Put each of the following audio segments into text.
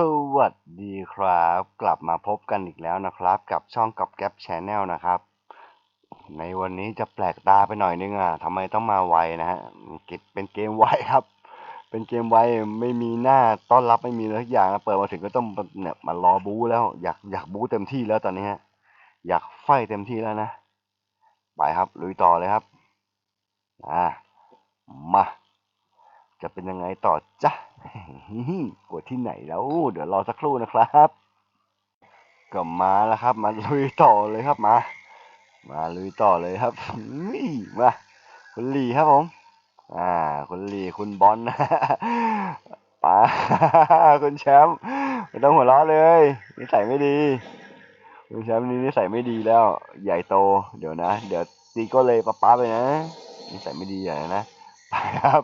สวัสดีครับ กลับมาพบกันอีกแล้วนะครับ กับช่องกับแก๊ปชแนลนะครับ ในวันนี้จะแปลกตาไปหน่อยนึงอะทำไมต้องมาไวนะฮะกิจเป็นเกมไวครับ เป็นเกมไวไม่มีหน้าต้อนรับไม่มีอะไรทุกอย่างเปิดมาถึงก็ต้องเนี่ยมารอบู๊แล้วอยากอยากบู๊เต็มที่แล้วตอนนี้ฮะอยากไฟเต็มที่แล้วนะไปครับลุยต่อเลยครับอ่ามาจะเป็นยังไงต่อจ๊ะ กดที่ไหนแล้ว เดี๋ยวรอสักครู่นะครับ ก็มาแล้วครับ มาลุยต่อเลยครับมา มาลุยต่อเลยครับนี่มาคุณหลีครับผม อ่า คุณหลีคุณบอลนะป้าคุณแชมป์ไม่ต้องหัวเราะเลยนิสัยไม่ดีคุณแชมป์นี่นิสัยไม่ดีแล้ว ใหญ่โต เดี๋ยวนะ เดี๋ยวตีก็เลยป้าป้าไปนะนิสัยไม่ดีอย่างนะไปครับ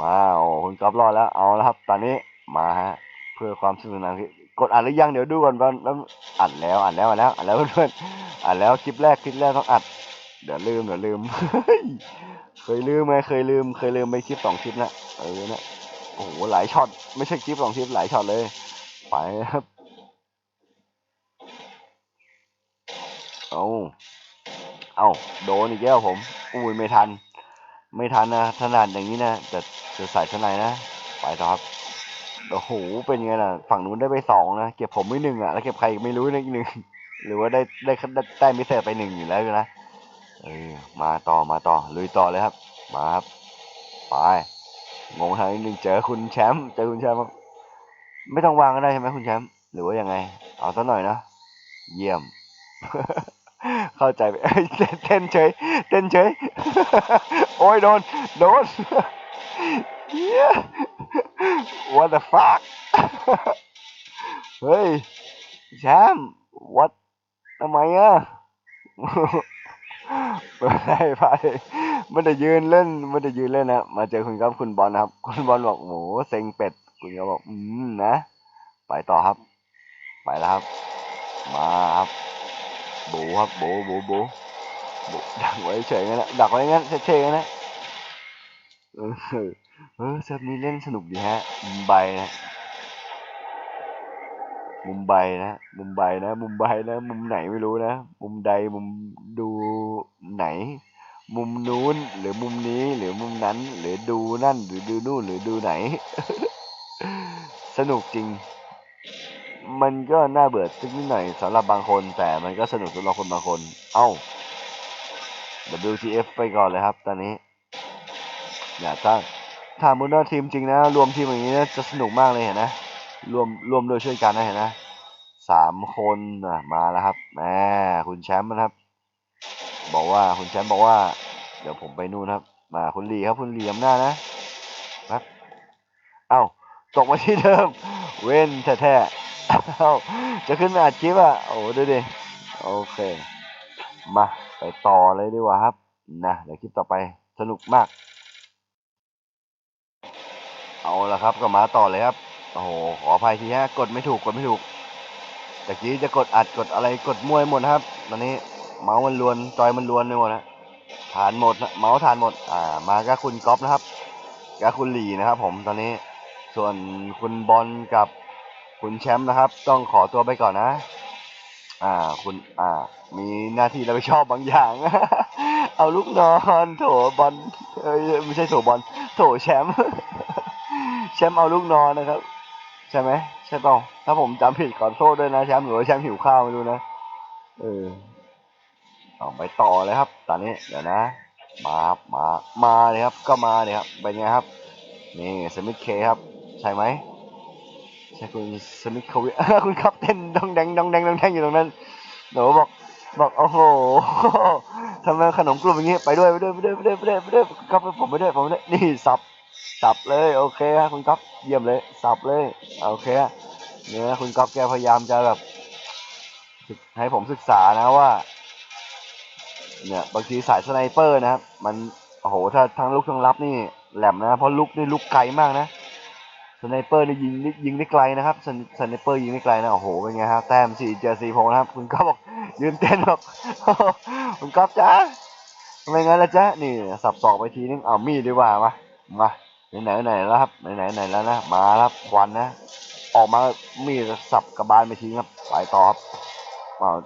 มาโอ้คุณก๊อฟรอดแล้วเอาแล้วครับ ตอนนี้มาฮะเพื่อความสนุกสนานกดอ่านหรือยังเดี๋ยวดูก่อนแล้วอัดแล้วอัดแล้วอัดแล้วอัดแล้วเพื่อนๆอัดแล้วคลิปแรกคลิปแรกต้องอัด เดี๋ยวลืมเดี๋ยวลืมเคยลืมไหมเคยลืม เคยลืมไปคลิปสองคลิปนะเออนะโอ้โหหลายช็อตไม่ใช่คลิปสองคลิปหลายช็อตเลย ไปครับเอาเอาโดนอีกแล้วผม อุ้ยไม่ทัน ไม่ทันนะถนัดอย่างนี้นะแต่จะใส่ข้างในนะไปต่อครับโอ้โหเป็นไงล่ะ ฝั่งนู้นได้ไปสองนะเก็บผมไม่หนึ่งอะแล้วเก็บใครไม่รู้นะอีกหนึ่งหรือว่าได้ได้ได้ได้มิเศษไปหนึ่งอยู่แล้วนะเออมาต่อมาต่อลุยต่อเลยครับ มาครับไปงงทางนิดนึงเจอคุณแชมป์เจอคุณแชมป์ไม่ต้องวางก็ได้ใช่ไหมคุณแชมป์หรือว่ายังไง เอาสักหน่อยนะ เยี่ยม เข้าใจไปเต้นเฉยเต้นเฉย โอ้ยโดน โดน what the fuck เฮ้ยแชมป์ what ทำไมอะไปไมันจะยืนเล่นมันจะยืนเล่นนะมาเจอคุณครับคุณบอลนะครับ คุณบอลบอกโหเซ็งเป็ด คุณก็บอก อืมนะ ไปต่อครับ ไปแล้วครับ มาครับ โบครับบูบูบูบูดักไว้เฉยงั้นนะดักไว้งั้นเฉยๆงั้นนะเออเออเซิร์ฟนี้เล่นสนุกดีฮะมุมไบนะมุมไบนะมุมไบนะมุมไบนะมุมไหนไม่รู้นะมุมใดมุมดูไหน มุมนู้นหรือมุมนี้หรือมุมนั้น หรือดูนั่นหรือดูนู่นหรือดูไหน สนุกจริง มันก็น่าเบื่อสักนิดหน่อยสำหรับบางคน แต่มันก็สนุกสำหรับคนบางคน เอ้า WTF ไปก่อนเลยครับ ตอนนี้อย่าตั้งถ้ามุนว่าทีมจริงนะ รวมทีมอย่างนี้นะจะสนุกมากเลยเห็นนะ รวมรวมโดยช่วยกันนะเห็นนะสามคนอะมาแล้วครับแหมคุณแชมป์นะครับ บอกว่าคุณแชมป์บอกว่า เดี๋ยวผมไปนู่นครับ มาคุณลีครับคุณลีอำนาจนะครับเอ้าตกมาที่เดิม เว้นแท้ๆ จะขึ้นมาอัดคลิปอะ โอ้ดูดิ โอเค มาไปต่อเลยดีกว่าครับ นะเดี๋ยวคลิปต่อไปสนุกมาก เอาละครับก็มาต่อเลยครับ โอ้โห ขออภัยทีฮะ กดไม่ถูก กดไม่ถูกตะกี้จะกดอัดกดอะไรกดมั่วหมดครับ ตอนนี้เมาส์มันลวนจอยมันลวนไปหมดนะฐานหมดนะเมาส์ฐานหมด อ่า มาก็คุณก๊อฟนะครับก็คุณหลีนะครับ ผมตอนนี้ ส่วนคุณบอลกับ คุณแชมป์นะครับ ต้องขอตัวไปก่อนนะ อ่า คุณอ่า มีหน้าที่รับผิดชอบบางอย่าง เอาลูกนอนโถบอลเอ้ยไม่ใช่โถบอลโถแชมป์แชมป์เอาลูกนอนนะครับ ใช่ไหมใช่ป่าถ้าผมจำผิดขอโทษด้วยนะแชมป์หรือว่าแชมป์หิวข้าวไม่รู้นะเออเอาไปต่อเลยครับ ตอนนี้เดี๋ยวนะ มาครับมามาเลยครับ ก็มาเลยครับเป็นไงครับ นี่สมิธเคครับ ใช่ไหม ช่คุณสมิธเควิคุณครับเต้นดองแดงดองแดงดองแดงอยู่ตรงนั้นหนูบอกบอกโอ้โหทำไมขนมกลุ่มอย่างเงี้ยไปด้วยไปด้วยไปด้วยไปด้วยไปด้วยไปด้วยครับผมไปด้วยผมไปด้วยนี่สับสับเลยโอเคครับคุณก๊อฟเยี่ยมเลย สับเลยโอเคเนี่ยคุณก๊อฟแกพยายามจะแบบให้ผมศึกษานะว่า เนี่ยบางทีสายสไนเปอร์นะครับ มันโอ้โหถ้าทั้งลุกทั้งรับนี่แหลมนะเพราะลุกนี่ลุกไกลมากนะ สไนเปอร์นี่ยิงยิงได้ไกลนะครับสไนเปอร์ยิงได้ไกลนะโอ้โหเป็นไงครับแต้มสี่เจอสี่พงนะครับคุณก๊อฟบอกยืนเต้นบอกคุณก๊อฟจ้าทำไมงั้นล่ะจ๊ะนี่สับสอกไปทีนึงเอามีดดีกว่ามามาไหนไหนแล้วครับไหนไหนไหนแล้วนะมาแล้วควันนะ ออกมามีดสับกระบาลไปทิ้งครับไปต่อครับ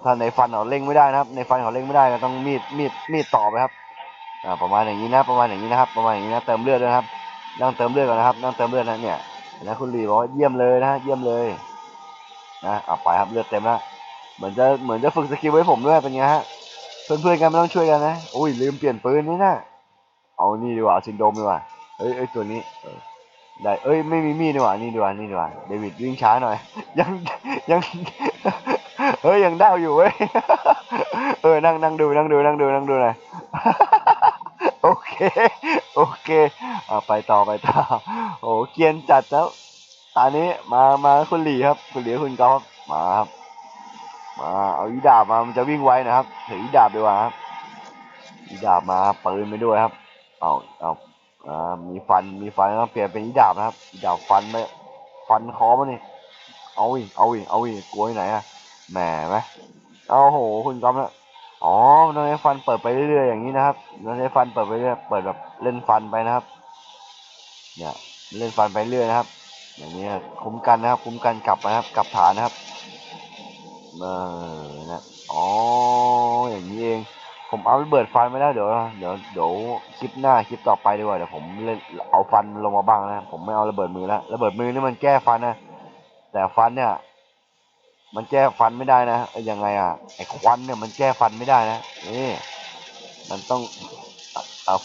ถ้าในฟันเขาเล่งไม่ได้นะครับ ในฟันเขาเล่งไม่ได้ก็ต้องมีดมีดมีดต่อไปครับประมาณอย่างนี้นะ ประมาณอย่างนี้นะครับ ประมาณอย่างนี้นะเติมเลือดด้วยนะครับนั่งเติมเลือดก่อนนะครับนั่งเติมเลือดนะเนี่ย นะคุณลีบอกว่าเยี่ยมเลยนะเยี่ยมเลยนะเอาไปครับเลือดเต็มแล้วเหมือนจะเหมือนจะฝึกสกิลไว้ผมด้วยเป็นไงฮะเพื่อนๆกันไม่ต้องช่วยกันนะอุ้ยลืมเปลี่ยนปืนนี่นะเอานี่ดีกว่าซินโดมดีกว่าเอ้ยเอ้ยตัวนี้เออได้เอ้ยไม่มีมีดดีกว่านี่ดีกว่านี่ดีกว่าเดวิดวิ่งช้าหน่อย ยังยังเฮ้ยยังได้อยู่เว้ยเออนั่งนั่งดูนั่งดูนั่งดูนั่งดูหน่อย เคโอเคเอาไปต่อไปต่อโอ้เกียนจัดแล้วตอนนี้มามาคุณหลีครับ คุณหลีคุณกอฟมาครับมาเอาอีดาบมามันจะวิ่งไวนะครับถืออีดาบดีกว่าครับอีดาบมาปืนไปด้วยครับ เอาเอาอ่ามีฟันมีฟันแล้วเปลี่ยนเป็นอีดาบนะครับอีดาบฟันไปฟันคอมันนี่เอาอีกเอาอีกเอาอีกกลัวที่ไหนอะแหมไหมเอาโหคุณก๊อฟนะ อ๋อน้องไอ้ฟันเปิดไปเรื่อยๆอย่างนี้นะครับน้องไอ้ฟันเปิดไปเรื่อยเปิดแบบเล่นฟันไปนะครับ เนี่ยเล่นฟันไปเรื่อยนะครับ อย่างนี้คุ้มกันนะครับ คุ้มกันกลับนะครับ กลับฐานนะครับเออนะอ๋ออย่างนี้เองผมเอาระเบิดฟันไม่ได้เดี๋ยวเดี๋ยวเดี๋ยวคลิปหน้าคลิปต่อไปดีกว่าเดี๋ยวผมเล่นเอาฟันลงมาบ้างนะผมไม่เอาระเบิดมือแล้วระเบิดมือนี่มันแก้ฟันนะแต่ฟันเนี่ย มันแก้ฟันไม่ได้นะเอ้ยังไงอะไอ้ควันเนี่ยมันแก้ฟันไม่ได้นะนี่มันต้อง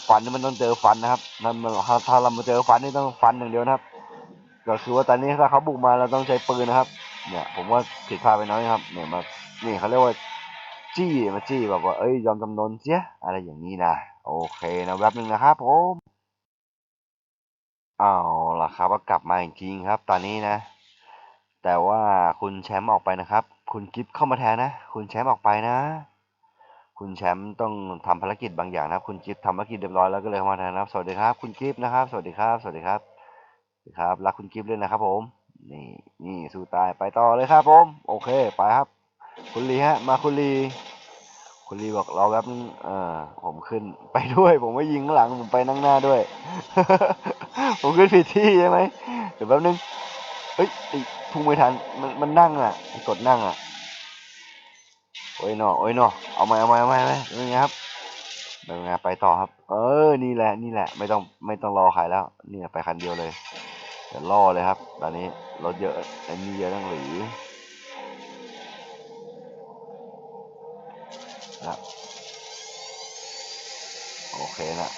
ฟันนี่มันต้องเจอฟันนะครับนั่นมันถ้าถ้าเรามาเจอฟันนี่ต้องฟันอย่างเดียวนะครับ ก็คือว่าตอนนี้ถ้าเขาบุกมาเราต้องใช้ปืนนะครับ เนี่ย ผมว่าผิดพลาดไปน้อยครับเนี่ยมานี่เขาเรียกว่าจี้มาจี้แบบว่าเอ้ยยอมจำนนเสียอะไรอย่างนี้นะโอเคนะแป๊บหนึ่งนะครับผมเอาล่ะครับก็กลับมาอีกทีครับ ตอนนี้นะ แต่ว่าคุณแชมป์ออกไปนะครับ คุณกิฟต์เข้ามาแทนนะ คุณแชมป์ออกไปนะ คุณแชมป์ต้องทำภารกิจบางอย่างนะคุณกิฟต์ทำภารกิจเรียบร้อยแล้วก็เลยเข้ามาแทนนะครับ สวัสดีครับ คุณกิฟต์นะครับ สวัสดีครับ สวัสดีครับสวัสดีครับรักคุณกิฟต์ด้วยนะครับ ผม นี่นี่สู้ตายไปต่อเลยครับ ผม โอเคไปครับ คุณลีฮะ มาคุณลีคุณลีบอกรอแป๊บนึงเออผมขึ้นไปด้วย ผมไม่ยิงหลังผมไปนั่งหน้าด้วย ผมขึ้นผิดที่ใช่ไหมเดี๋ยวแป๊บนึงเฮ้ย พุ่งไม่ทัน มันมันนั่งอะกดนั่งอะ โอ้ยหนอโอ้ยหนอเอามาเอามาเอามาเอามาเป็นไงครับเป็นไงไปต่อครับ เออ นี่แหละ นี่แหละ ไม่ต้องไม่ต้องรอใครแล้ว เนี่ยไปคันเดียวเลยเดี๋ยวล่อเลยครับ ตอนนี้รถเยอะอันนี้เยอะตั้งหรือนะโอเคนะ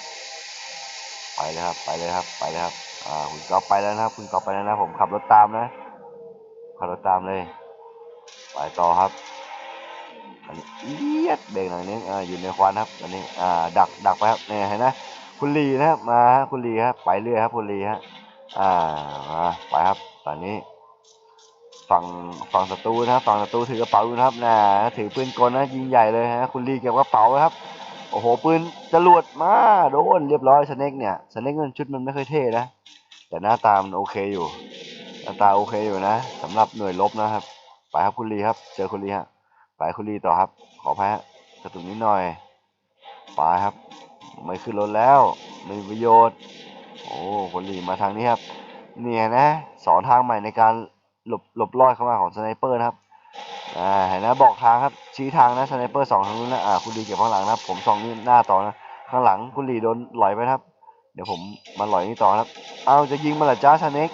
ไปเลยครับ ไปเลยครับ ไปเลยครับ อ่า คุณก๊อฟไปแล้วนะครับ คุณก๊อฟไปแล้วนะ ผมขับรถตามนะ ขับรถตามเลยไปต่อครับอันนี้เอียดเบรกหน่อยนึงอ่าอยู่ในควันครับอันนี้อ่าดักดักไปครับเนี่ยเห็นนะคุณลีนะครับมาคุณลีครับไปเรื่อยครับคุณลีฮะอ่ามาไปครับ ตอนนี้ฝั่งฝั่งศัตรูนะครับฝั่งศัตรูถือกระเป๋าอยู่นะครับนะถือปืนกลนะยิงใหญ่เลยฮะคุณลีเก็บกระเป๋าครับ โอ้โหปืนจรวดมาโดนเรียบร้อยสเน็กเนี่ยสเน็กมันชุดมันไม่ค่อยเท่นะแต่หน้าตามันโอเคอยู่ หน้าตาโอเคอยู่นะสำหรับหน่วยรบนะครับ ไปครับคุณลีครับ เจอคุณลีฮะไปคุณลีต่อครับ ขออภัยฮะกระตุกนิดหน่อยไปครับ ไม่ขึ้นรถแล้วไม่มีประโยชน์ โอ้คุณลีมาทางนี้ครับ เนี่ยนะ สอนทางใหม่ในการหลบหลบลอดเข้ามาของสไนเปอร์นะครับอ่าเห็นนะบอกทางครับชี้ทางนะสไนเปอร์สองทางนู้นนะอ่าคุณลีเก็บข้างหลังนะผมสองนี่หน้าต่อนะข้างหลังคุณลีโดนหลอยไปครับ เดี๋ยวผมมาหลอยนี่ต่อครับ เอาจะยิงมาละจ้าสเน็ก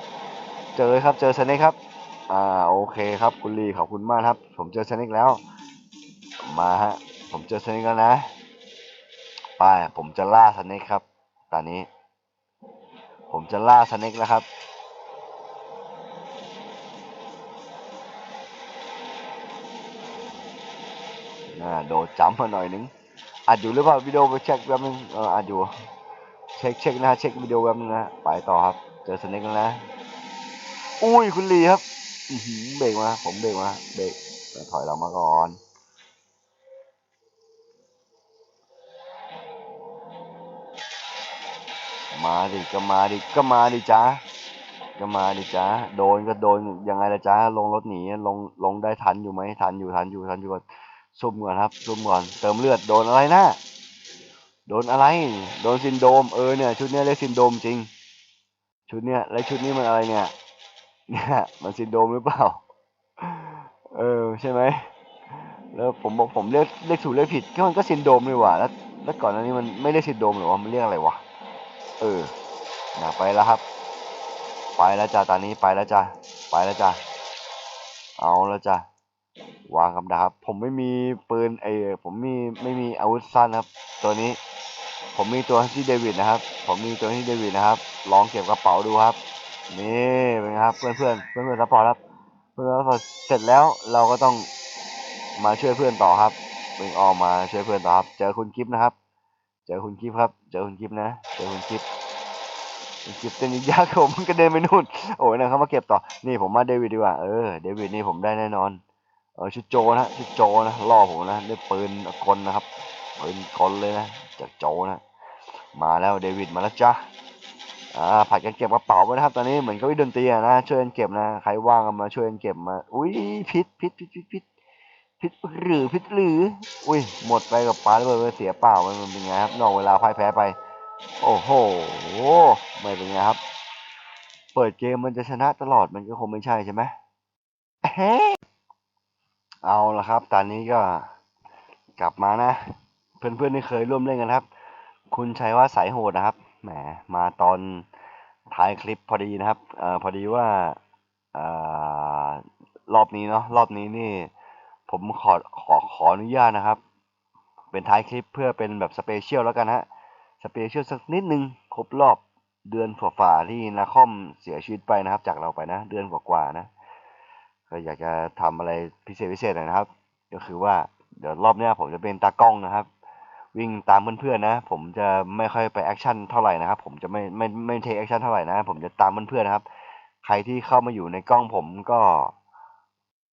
เจอครับเจอสเน็กครับ อ่าโอเคครับคุณลีขอบคุณมากครับ ผมเจอสเน็กแล้ว มาฮะผมเจอสเน็กแล้วนะไปผมจะล่าสเน็กครับ ตอนนี้ ผมจะล่าสเน็กแล้วครับน่าโดดจัมป์มาหน่อยนึงอัดอยู่หรือเปล่าวิดีโอไปเช็คแป๊บนึงเอออัดอยู่ เช็คเช็คนะเช็ควิดีโอแป๊บนึงนะไปต่อครับ เจอสเน็กแล้วนะ อุ้ยคุณลีครับเบรกมา ผมเบรกมาเบรกถอยเรามาก่อนมาดิก็มาดิก็มาดิจ้าก็มาดิจ้าโดนก็โดนยังไงละจ้าลงรถหนีลงลงได้ทันอยู่ไหมทันอยู่ทันอยู่ทันอยู่ก่อนซุ่มก่อนครับซุ่มก่อนเติมเลือดโดนอะไรนะโดนอะไร โดนซินโดรมเออเนี่ยชุดเนี้ยเรียกซินโดรมจริง ชุดเนี้ยแล้วชุดนี้มันอะไรเนี่ย เนี่ยมันซินโดรมหรือเปล่า เออใช่ไหมแล้วผมบอกผมเรียกเรียกถูกเรียกผิดก็มันก็ซินโดรมเลยว่ะแล้วแล้วก่อนหน้านี้มันไม่เรียกซินโดรมหรอว่ามันเรียกอะไรวะเออนะไปแล้วครับ ไปแล้วจ้าตอนนี้ไปแล้วจ้าไปแล้วจ้าเอาแล้วจ้าวางกับดักครับผมไม่มีปืนไอผมมีไม่มีอาวุธสั้นครับ ตัวนี้ ผมมีตัวที่เดวิดนะครับ ผมมีตัวที่เดวิดนะครับ ลองเก็บกระเป๋าดูครับ นี่เป็นไงครับเพื่อนเพื่อนเพื่อนเพื่อนซัพพอร์ตครับเพื่อนซัพพอร์ตเสร็จแล้วเราก็ต้องมาช่วยเพื่อนต่อครับวิ่งออกมาช่วยเพื่อนต่อครับ เจอคุณกิฟต์นะครับ เจอคุณกิฟต์ครับ เจอคุณกิฟต์นะ เจอคุณกิฟต์คุณกิฟต์เต้นยากผมมันก็เดินไปนู่นโอ้ยนะเขามาเก็บต่อ นี่ผมมาเดวิดดีกว่าเออเดวิดนี่ผมได้แน่นอน เออชุดโจนะชุดโจนะล่อผมนะได้ปืนกลนะครับปืนกลเลยนะจากโจนะ มาแล้วเดวิดมาแล้วจ้า อ่าผัดกันเก็บกระเป๋าไปนะครับ ตอนนี้เหมือนกับวิดนตรีอะนะช่วยกันเก็บนะใครว่างมาช่วยกันเก็บมา อุ้ยพิษพิษพิษพิษพิษพิษหรือพิษหรือ อุ้ยหมดไปกับปลาเลยเสียเปล่ามันมันเป็นไงครับนอกเวลาพ่ายแพ้ไป โอ้โหไม่เป็นไงครับ เปิดเกมมันจะชนะตลอดมันก็คงไม่ใช่ใช่ไหมเฮ้เอาละครับ ตอนนี้ก็กลับมานะ เพื่อนๆที่เคยร่วมเล่นกันครับ คุณชัยว่าสายโหดนะครับ แหมมาตอนท้ายคลิปพอดีนะครับเอ่อพอดีว่าอ่อรอบนี้เนาะรอบนี้นี่ ผมขอขอขออนุญาตนะครับ เป็นท้ายคลิปเพื่อเป็นแบบสเปเชียลแล้วกันฮะสเปเชียลสักนิดนึงครบรอบเดือนฝ่าๆที่นาคอมเสียชีวิตไปนะครับ จากเราไปนะ เดือนกว่าๆนะก็อยากจะทำอะไรพิเศษพิเศษหน่อยนะครับ ก็คือว่าเดี๋ยวรอบนี้ผมจะเป็นตากล้องนะครับ วิ่งตามเพื่อนๆนะ ผมจะไม่ค่อยไปแอคชั่นเท่าไหร่นะครับ ผมจะไม่ไม่ไม่เทคแอคชั่นเท่าไหร่นะ ผมจะตามเพื่อนๆนะครับ ใครที่เข้ามาอยู่ในกล้องผมก็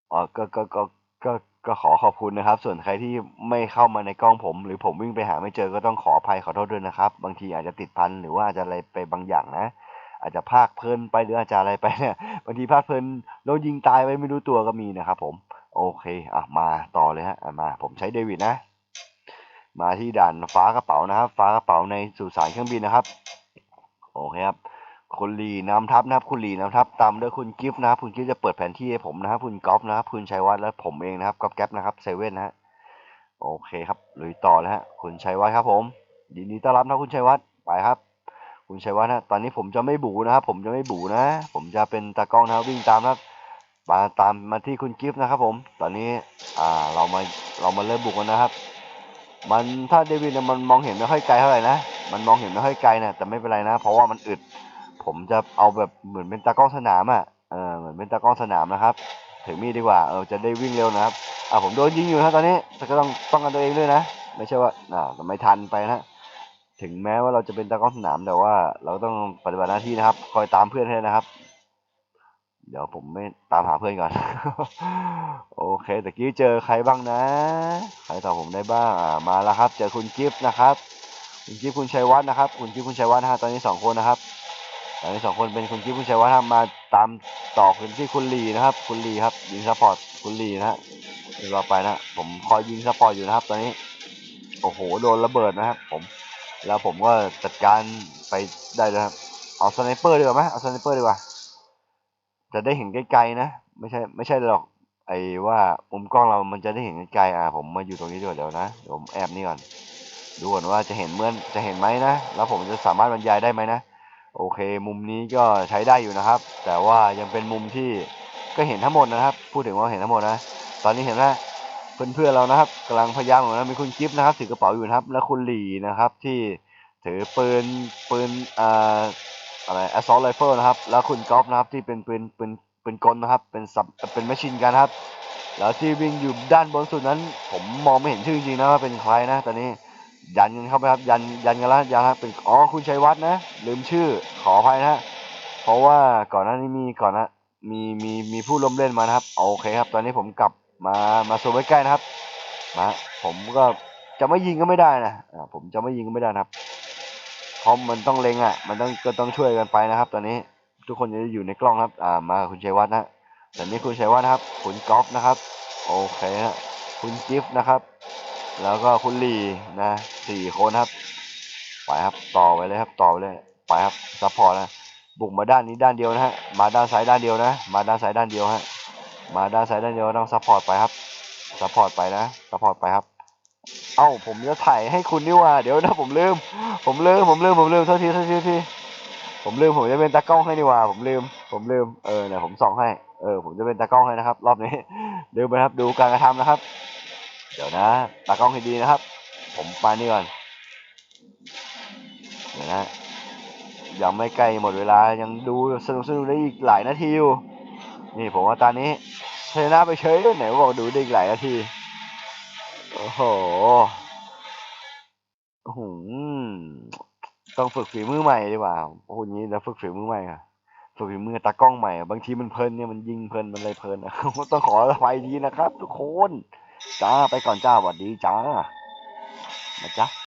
เออก็ก็ก็ก็ก็ขอขอบคุณนะครับ ส่วนใครที่ไม่เข้ามาในกล้องผม หรือผมวิ่งไปหาไม่เจอก็ต้องขออภัยขอโทษด้วยนะครับ บางทีอาจจะติดพันหรือว่าอาจจะอะไรไปบางอย่างนะ อาจจะพากเพลินไปหรืออาจจะอะไรไปเนี่ยบางทีพลาดเพลินโดนยิงตายไปไม่รู้ตัวก็มีนะครับ ผม โอเคอะมาต่อเลยฮะมา ผมใช้เดวิดนะ มาที่ด่านฟ้ากระเป๋านะครับ ฟ้ากระเป๋าในสุสานเครื่องบินนะครับ โอเคครับ คุณลีนำทัพนะครับ คุณลีนำทัพตามด้วยคุณกิฟต์นะครับ คุณกิฟต์จะเปิดแผนที่ให้ผมนะครับ คุณก๊อฟนะครับ คุณชัยวัฒน์และผมเองนะครับก๊อฟแก๊ปนะครับเซเว่นนะฮะ โอเคครับลุยต่อแล้วฮะ คุณชัยวัฒน์ครับผม ยินดีต้อนรับนะคุณชัยวัฒน์ ไปครับ คุณชัยวัฒน์นะ ตอนนี้ผมจะไม่บูนะครับ ผมจะไม่บูนะ ผมจะเป็นตากล้องนะครับวิ่งตามนะครับมาตามมาที่คุณกิฟต์นะครับผม ตอนนี้ อ่า เรามา เรามาเริ่มบุกกันนะครับ มันถ้าเดวิดเนี่ยมันมองเห็นไม่ค่อยไกลเท่าไหร่นะ มันมองเห็นไม่ค่อยไกลนะแต่ไม่เป็นไรนะ เพราะว่ามันอึด ผมจะเอาแบบเหมือนเป็นตากล้องสนามอะ เออเหมือนเป็นตากล้องสนามนะครับถึงมีดดีกว่า เออจะได้วิ่งเร็วนะครับ อ่าผมโดนยิงอยู่นะตอนนี้แต่ก็ต้องป้องกันตัวเองด้วยนะ ไม่ใช่ว่า อ่าไม่ทันไปนะ ถึงแม้ว่าเราจะเป็นตากล้องสนามแต่ว่า เราต้องปฏิบัติหน้าที่นะครับ คอยตามเพื่อนให้นะครับ เดี๋ยวผมไม่ตามหาเพื่อนก่อน โอเคตะกี้เจอใครบ้างนะ ใครตอบผมได้บ้างอ่ามาแล้วครับ เจอคุณกิฟต์นะครับ คุณกิฟต์คุณชัยวัฒน์นะครับ คุณกิฟต์คุณชัยวัฒน์นะฮะตอนนี้สองคนนะครับ ตอนนี้สองคนเป็นคุณกิฟต์คุณชัยวัฒน์มาตามต่อคุณที่คุณลีนะครับ คุณลีครับ ยิงซัพพอร์ตคุณลีนะฮะเดี๋ยวเราไปนะผมคอยยิงซัพพอร์ตอยู่นะครับ ตอนนี้ โอ้โหโดนระเบิดนะครับ ผม แล้วผมก็จัดการไปได้เลยครับ เอาสไนเปอร์ดีกว่าไหมเอาสไนเปอร์ดีกว่า จะได้เห็นไกลๆนะ ไม่ใช่ไม่ใช่หรอกไอ้ว่ามุมกล้องเรามันจะได้เห็นไกลๆอะผมมาอยู่ตรงนี้ดีกว่าเดี๋ยวนะเดี๋ยวผมแอบนี่ก่อนดูก่อนว่าจะเห็นเมื่อนจะเห็นไหมนะ แล้วผมจะสามารถบรรยายได้ไหมนะโอเค มุมนี้ก็ใช้ได้อยู่นะครับ แต่ว่ายังเป็นมุมที่ก็เห็นทั้งหมดนะครับ พูดถึงว่าเห็นทั้งหมดนะ ตอนนี้เห็นไหมเพื่อนๆเรานะครับกำลังพยายามอยู่นะมีคุณกิฟต์นะครับถือกระเป๋าอยู่นะครับ แล้วคุณหลีนะครับที่ถือปืนปืนอ่า อะไร assault rifle นะครับ แล้วคุณก๊อฟนะครับที่เป็นปืนปืนปืนกลนะครับ เป็นซับเป็นแมชชีนกันครับ แล้วที่วิ่งอยู่ด้านบนสุดนั้น ผมมองไม่เห็นชื่อจริงๆนะว่าเป็นใครนะตอนนี้ยันกันเข้าไปครับยันยันกันแล้วยันครับเป็นอ๋อคุณชัยวัฒน์นะ ลืมชื่อขออภัยนะเพราะว่าก่อนหน้านี้มีก่อนนะมีมีมีผู้ร่วมเล่นมานะครับโอเคครับ ตอนนี้ผมกลับมามาโซนใกล้ๆนะครับมาผมก็จะไม่ยิงก็ไม่ได้นะผมจะไม่ยิงก็ไม่ได้นะครับ ราะมันต้องเล็งอะ มันต้องก็ต้องช่วยกันไปนะครับ ตอนนี้ทุกคนจะอยู่ในกล้องครับ อ่ามาคุณชัยวัฒน์นะตอนนี้คุณชัยวัฒน์ครับ คุณก๊อฟนะครับ โอเคฮะคุณกิฟต์นะครับ แล้วก็คุณลีนะสี่คนครับ ไปครับ ต่อไปเลยครับ ต่อไปเลย ไปครับ ซัพพอร์ตนะ บุกมาด้านนี้ด้านเดียวนะฮะ มาด้านซ้ายด้านเดียวนะ มาด้านซ้ายด้านเดียวฮะ มาด้านซ้ายด้านเดียวต้องซัพพอร์ตไปครับ ซัพพอร์ตไปนะ ซัพพอร์ตไปครับ เอ้าผมจะถ่ายให้คุณนี่ว่า เดี๋ยวนะผมลืม ผมลืม ผมลืม ผมลืมโทษทีโทษทีทีผมลืม ผมจะเป็นตากล้องให้นี่ว่า ผมลืม ผมลืม เออเนี่ยผมส่องให้ เออ ผมจะเป็นตากล้องให้นะครับ รอบนี้ ลืมไปครับ ดูการกระทำนะครับ เดี๋ยวนะ ตากล้องให้ดีนะครับ ผมไปนี่ก่อน เดี๋ยวนะยังไม่ใกล้หมดเวลา ยังดูสนุกสนุกได้อีกหลายนาทีอยู่ นี่ผมว่าตอนนี้ชนะไปเฉยไหนบอกดูได้อีกหลายนาที อ้โหโอ้โหต้องฝึกฝีมือใหม่ดีกว่าโอ้โหนี้แล้วฝึกฝีมือใหม่อะฝึกฝีมือตากล้องใหม่บางทีมันเพลินเนี่ยมันยิงเพลินมันอะไรเพลินอะต้องขออภัยดีนะครับ ทุกคนจ้าไปก่อนจ้าสวัสดีจ้านะจ๊ะ